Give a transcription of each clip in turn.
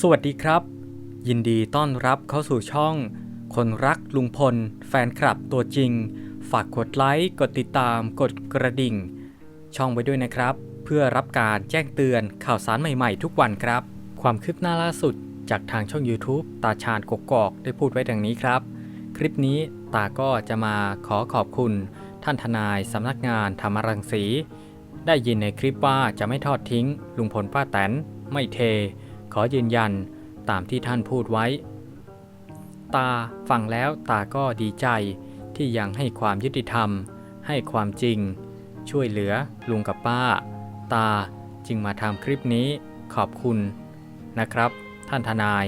สวัสดีครับ ยินดีต้อนรับเข้าสู่ช่อง คนรักลุงพล แฟนคลับตัวจริง ฝากกดไลค์ กดติดตาม กดกระดิ่ง ช่องไว้ด้วยนะครับ เพื่อรับการแจ้งเตือนข่าวสารใหม่ๆ ทุกวันครับ ความคืบหน้าล่าสุดจากทางช่อง YouTube ตาชาญกกอกได้พูดไว้ดังนี้ครับ คลิปนี้ตาก็จะมาขอขอบคุณ ท่านทนายสำนักงานธรรมรังสี ได้ยินในคลิปว่าจะไม่ทอดทิ้ง ลุงพลป้าแตนไม่เท ขอยืนยันตามที่ท่านพูดไว้ ตาฟังแล้วตาก็ดีใจที่ยังให้ความยุติธรรม ให้ความจริง ช่วยเหลือลุงกับป้า ตาจึงมาทำคลิปนี้ขอบคุณนะครับ ท่านทนาย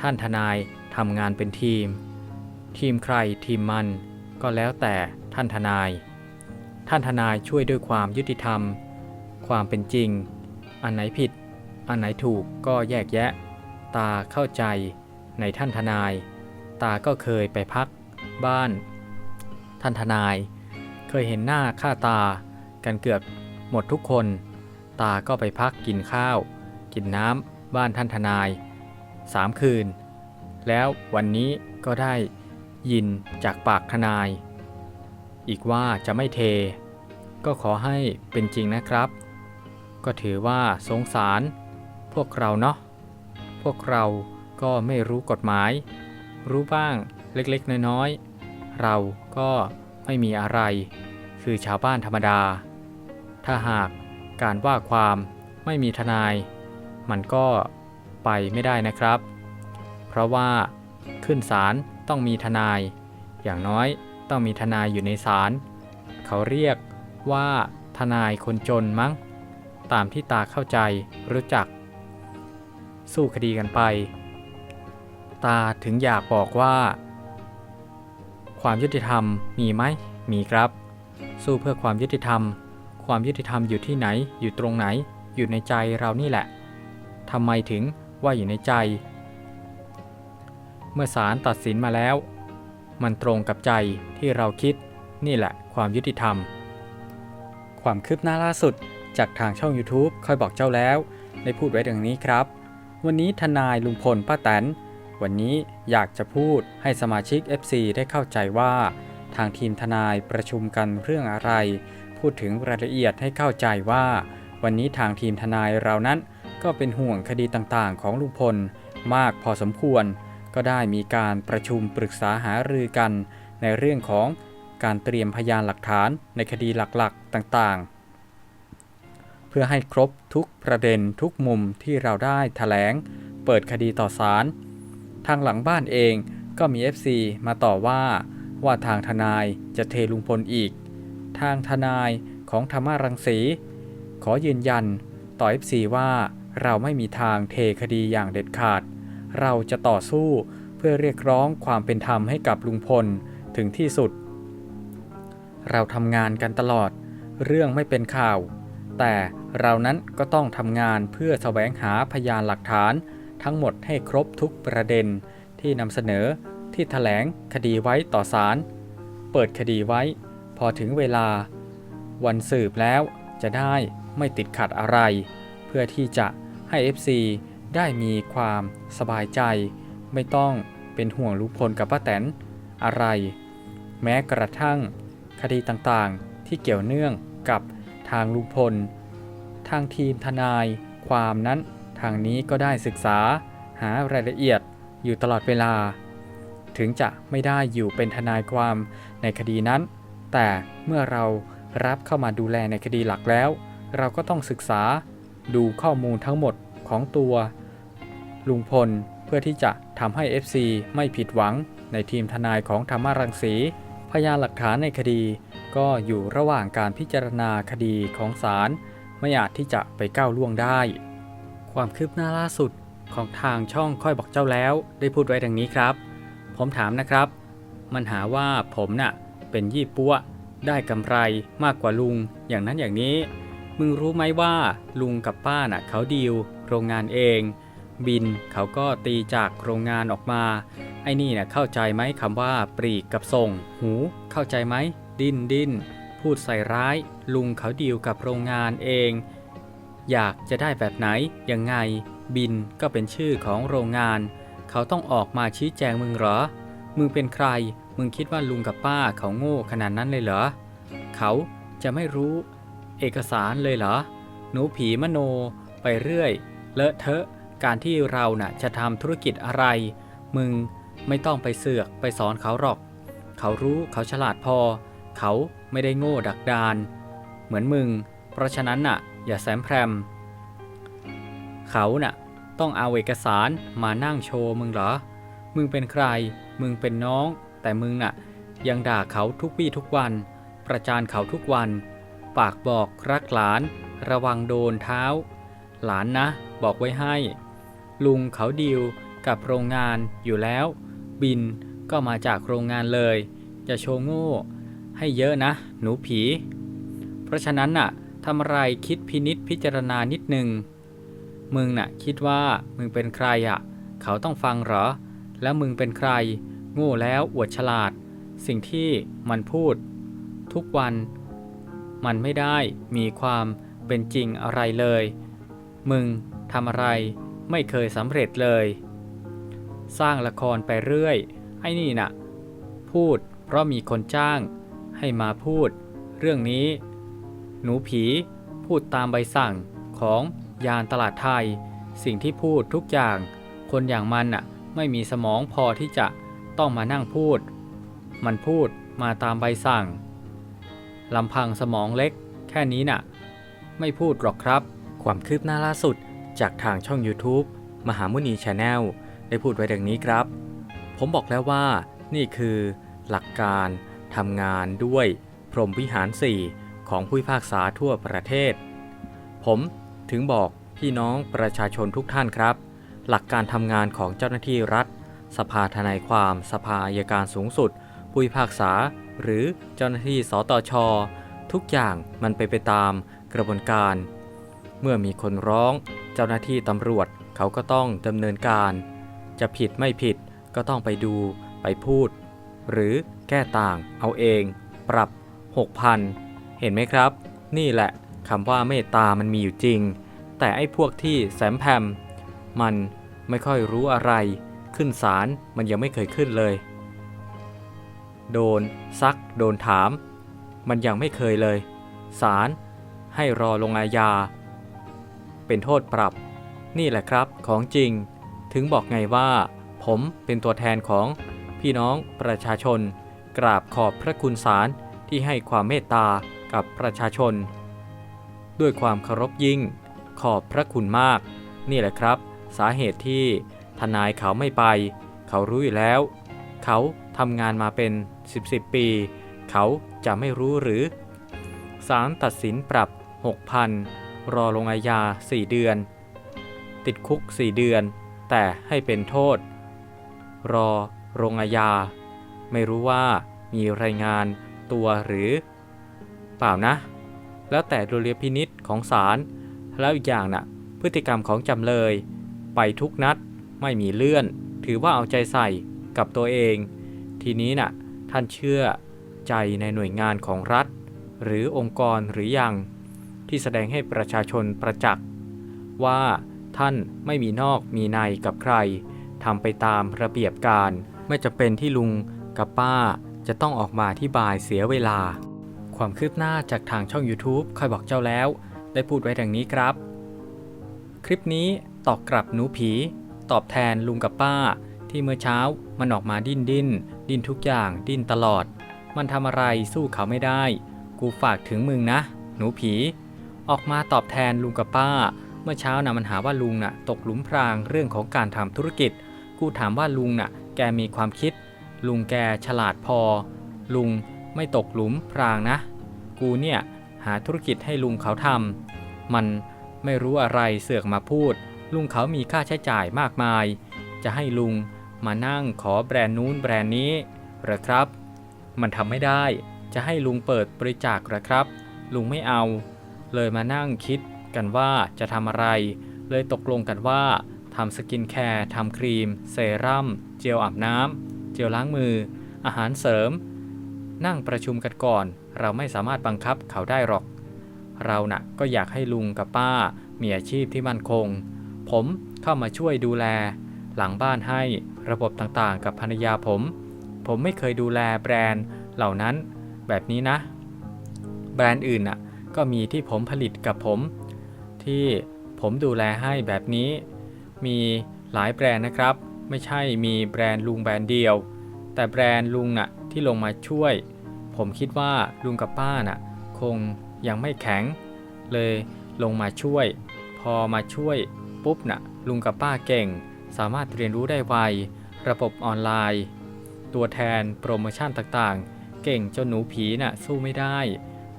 ท่านทนายทำงานเป็นทีม ทีมใครทีมมันก็แล้วแต่ท่านทนาย ท่านทนายช่วยด้วยความยุติธรรม ความเป็นจริง อันไหนผิด อันไหนถูกก็แยกแยะ ตาเข้าใจในท่านทนาย ตาก็เคยไปพัก บ้าน ท่านทนาย เคยเห็นหน้าค่าตา กันเกือบหมดทุกคน ตาก็ไปพักกินข้าว กินน้ำบ้านท่านทนายสามคืน แล้ววันนี้ก็ได้ยินจากปากทนาย อีกว่าจะไม่เท ก็ขอให้เป็นจริงนะครับ ก็ถือว่าสงสาร พวกเราเนาะพวกเราก็ไม่รู้กฎหมาย รู้บ้างเล็กๆ น้อยๆ เราก็ไม่มีอะไร คือชาวบ้านธรรมดา ถ้าหากการว่าความไม่มีทนาย มันก็ไปไม่ได้นะครับ เพราะว่าขึ้นศาลต้องมีทนาย อย่างน้อยต้องมีทนายอยู่ในศาลเขาเรียกว่าทนายคนจนมั้ง ตามที่ตาเข้าใจรู้จัก สู้คดีกันไป ตาถึงอยากบอกว่า ความยุติธรรมมีไหมมีครับ สู้เพื่อความยุติธรรม ความยุติธรรมอยู่ที่ไหน อยู่ตรงไหน อยู่ในใจเรานี่แหละทำไมถึงว่าอยู่ในใจ เมื่อศาลตัดสินมาแล้ว มันตรงกับใจที่เราคิดนี่แหละความยุติธรรม ความคืบหน้าล่าสุดจากทางช่อง YouTube ค่อยบอกเจ้าแล้ว ได้พูดไว้ดังนี้ครับ วันนี้ทนายลุงพลป้าแตน วันนี้อยากจะพูดให้สมาชิก FC ได้เข้าใจว่า ทางทีมทนายประชุมกันเรื่องอะไร พูดถึงรายละเอียดให้เข้าใจว่า วันนี้ทางทีมทนายเรานั้น ก็เป็นห่วงคดีต่างๆ ของลุงพลมากพอสมควร ก็ได้มีการประชุมปรึกษาหารือกัน ในเรื่องของการเตรียมพยานหลักฐานในคดีหลักๆต่างๆ เพื่อให้ครบทุกประเด็นทุกมุมที่เราได้แถลง เปิดคดีต่อศาลทางหลังบ้านเองก็มี FC มาต่อว่าว่าทางทนายจะเทลุงพลอีก ทางทนายของธรรมารังสี ขอยืนยันต่อ FC ว่าเราไม่มีทางเทคดีอย่างเด็ดขาด เราจะต่อสู้เพื่อเรียกร้องความเป็นธรรมให้กับลุงพลถึงที่สุด เราทำงานกันตลอด เรื่องไม่เป็นข่าว แต่ เรานั้นก็ต้องทำงานเพื่อแสวงหาพยานหลักฐาน ทั้งหมดให้ครบทุกประเด็นที่นำเสนอที่แถลงคดีไว้ต่อศาลเปิดคดีไว้ พอถึงเวลา วันสืบแล้วจะได้ไม่ติดขัดอะไร เพื่อที่จะให้ FC ได้มีความสบายใจ ไม่ต้องเป็นห่วงลุงพลกับป้าแตนอะไร แม้กระทั่งคดีต่างๆที่เกี่ยวเนื่องกับทางลุงพล ทางทีมทนาย ความนั้น ทางนี้ก็ได้ศึกษา หารายละเอียดอยู่ตลอดเวลา ถึงจะไม่ได้อยู่เป็นทนายความในคดีนั้น แต่เมื่อเรารับเข้ามาดูแลในคดีหลักแล้ว เราก็ต้องศึกษาดูข้อมูลทั้งหมดของตัวลุงพลเพื่อที่จะทำให้ FC ไม่ผิดหวังในทีมทนายของธรรมารังสี พยานหลักฐานในคดี ก็อยู่ระหว่างการพิจารณาคดีของศาล ไม่อาจที่จะไปก้าวล่วงได้ ความคืบหน้าล่าสุดของทางช่องค่อยบอกเจ้าแล้ว ได้พูดไว้ดังนี้ครับ ผมถามนะครับ มันหาว่าผมน่ะเป็นยี่ปัวได้กำไรมากกว่าลุงอย่างนั้นอย่างนี้ มึงรู้ไหมว่าลุงกับป้าน่ะเขาดีลโรงงานเอง บินเขาก็ตีจากโรงงานออกมา ไอ้นี่น่ะเข้าใจไหมคำว่าปรีกกับส่ง หู เข้าใจไหม ดิ้นดิ้น พูดใส่ร้าย ลุงเขาดีลกับโรงงานเอง อยากจะได้แบบไหน ยังไง บินก็เป็นชื่อของโรงงาน เขาต้องออกมาชี้แจงมึงเหรอ มึงเป็นใคร มึงคิดว่าลุงกับป้าเขาโง่ขนาดนั้นเลยเหรอ เขาจะไม่รู้ เอกสารเลยเหรอ หนูผีมโน ไปเรื่อย เลอะเทอะ การที่เราน่ะจะทำธุรกิจอะไร มึงไม่ต้องไปเสือกไปสอนเขาหรอก เขารู้เขาฉลาดพอ เขา ไม่ได้โง่ดักดาน เหมือนมึง เพราะฉะนั้นน่ะ อย่าแซมแพรม เขาน่ะ ต้องเอาเอกสารมานั่งโชว์มึงเหรอ มึงเป็นใคร มึงเป็นน้อง แต่มึงน่ะ ยังด่าเขาทุกวี่ทุกวัน ประจานเขาทุกวัน ปากบอกรักหลาน ระวังโดนเท้า หลานนะ บอกไว้ให้ ลุงเขาดีลกับโรงงานอยู่แล้ว บินก็มาจากโรงงานเลย จะโชว์โง่ ให้เยอะนะ หนูผี เพราะฉะนั้นน่ะทำอะไรคิดพินิษพิจารณานิดนึง มึงน่ะคิดว่ามึงเป็นใครอะ่ะ เขาต้องฟังเหรอ แล้วมึงเป็นใคร โง่แล้วอวดฉลาด สิ่งที่มันพูด ทุกวัน มันไม่ได้มีความเป็นจริงอะไรเลย มึงทำอะไรไม่เคยสำเร็จเลย สร้างละครไปเรื่อย ไอ้นี่น่ะ พูดเพราะมีคนจ้าง ให้มาพูด เรื่องนี้ หนูผีพูดตามใบสั่งของยานตลาดไทย สิ่งที่พูดทุกอย่าง คนอย่างมันน่ะไม่มีสมองพอที่จะต้องมานั่งพูด มันพูดมาตามใบสั่งลำพังสมองเล็กแค่นี้น่ะ ไม่พูดหรอกครับ ความคืบหน้าล่าสุดจากทางช่อง YouTube มหามุนีชาแนลได้พูดไว้ดังนี้ครับ ผมบอกแล้วว่านี่คือหลักการ ทำงานด้วยพรหมวิหาร4ของผู้พิพากษาทั่วประเทศ ผมถึงบอกพี่น้องประชาชนทุกท่านครับ หลักการทำงานของเจ้าหน้าที่รัฐ สภาทนายความ สภาอัยการสูงสุด ผู้พิพากษา หรือเจ้าหน้าที่สตช ทุกอย่างมันไปไปตามกระบวนการ เมื่อมีคนร้อง เจ้าหน้าที่ตำรวจเขาก็ต้องดำเนินการ จะผิดไม่ผิดก็ต้องไปดูไปพูด หรือแก้ต่างเอาเอง ปรับ 6,000 เห็นไหมครับ นี่แหละคำว่าเมตตามันมีอยู่จริง แต่ไอ้พวกที่แสมแพมมันไม่ค่อยรู้อะไร ขึ้นศาลมันยังไม่เคยขึ้นเลย โดนซักโดนถาม มันยังไม่เคยเลยศาลให้รอลงอาญา เป็นโทษปรับ นี่แหละครับของจริง ถึงบอกไงว่า ผมเป็นตัวแทนของ พี่น้องประชาชน กราบขอบพระคุณศาลที่ให้ความเมตตากับประชาชน ด้วยความเคารพยิ่ง ขอบพระคุณมาก นี่แหละครับ สาเหตุที่ทนายเขาไม่ไป เขารู้อยู่แล้ว เขาทำงานมาเป็น 10บสปี เขาจะไม่รู้หรือศาลตัดสินปรับ 6,000 รอลงอาญา 4 เดือน ติดคุก 4 เดือน แต่ให้เป็นโทษ รอ ลงอาญา ไม่รู้ว่ามีรายงานตัวหรือ เปล่านะ แล้วแต่ดุลยพินิษของศาลแล้วอีกอย่างน่ะ พฤติกรรมของจำเลย ไปทุกนัดไม่มีเลื่อน ถือว่าเอาใจใส่กับตัวเอง ทีนี้น่ะ ท่านเชื่อใจในหน่วยงานของรัฐ หรือองค์กรหรือยัง ที่แสดงให้ประชาชนประจักษ์ว่าท่านไม่มีนอกมีในกับใครทำไปตามระเบียบการ ไม่จะเป็นที่ลุงกับป้าจะต้องออกมาอธิบายเสียเวลา ความคืบหน้าจากทางช่อง YouTube ค่อยบอกเจ้าแล้ว ได้พูดไว้ดังนี้ครับ คลิปนี้ตอบกลับหนูผี ตอบแทนลุงกับป้า ที่เมื่อเช้ามันออกมาดิ้นดิ้น ดิ้นทุกอย่างดิ้นตลอด มันทำอะไรสู้เขาไม่ได้ กูฝากถึงมึงนะ หนูผี ออกมาตอบแทนลุงกับป้า เมื่อเช้านะมันหาว่าลุงน่ะ ตกหลุมพรางเรื่องของการทำธุรกิจ กูถามว่าลุงน่ะ กมีความคิด ลุงแกฉลาดพอ ลุงไม่ตกหลุมพรางนะ กูเนี่ย หาธุรกิจให้ลุงเขาทำมันไม่รู้อะไรเสือกมาพูด ลุงเขามีค่าใช้จ่ายมากมาย จะให้ลุงมานั่งขอแบรนด์นู้นแบรนด์นี้เหรอครับ มันทำไม่ได้จะให้ลุงเปิดบริจาคเหรอครับ ลุงไม่เอา เลยมานั่งคิดกันว่าจะทำอะไร เลยตกลงกันว่า ทำสกินแคร์ทำครีม เซรั่ม เจลอาบน้ำ เจลล้างมือ อาหารเสริม นั่งประชุมกันก่อน เราไม่สามารถบังคับเขาได้หรอก เราน่ะก็อยากให้ลุงกับป้า มีอาชีพที่มั่นคง ผมเข้ามาช่วยดูแล หลังบ้านให้ระบบต่างๆ กับภรรยาผม ผมไม่เคยดูแลแบรนด์เหล่านั้นแบบนี้นะ แบรนด์อื่นน่ะก็มีที่ผมผลิตกับผม ที่ผมดูแลให้แบบนี้ มีหลายแบรนด์นะครับ ไม่ใช่มีแบรนด์ลุงแบรนด์เดียว แต่แบรนด์ลุงน่ะที่ลงมาช่วย ผมคิดว่าลุงกับป้าน่ะคงยังไม่แข็ง เลยลงมาช่วย พอมาช่วยปุ๊บน่ะลุงกับป้าเก่ง สามารถเรียนรู้ได้ไว ระบบออนไลน์ ตัวแทนโปรโมชั่นต่างๆ เก่งจนหนูผีน่ะสู้ไม่ได้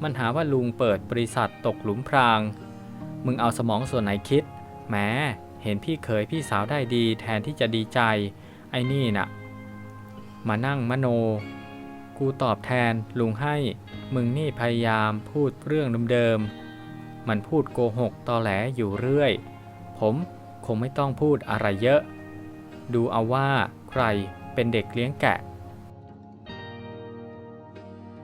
มันหาว่าลุงเปิดบริษัทตกหลุมพราง มึงเอาสมองส่วนไหนคิดแหม เห็นพี่เขยพี่สาวได้ดีแทนที่จะดีใจ ไอ้นี่น่ะ มานั่งมโน กูตอบแทนลุงให้ มึงนี่พยายามพูดเรื่องเดิมๆ มันพูดโกหกตอแหลอยู่เรื่อย ผมคงไม่ต้องพูดอะไรเยอะ ดูเอาว่าใครเป็นเด็กเลี้ยงแกะ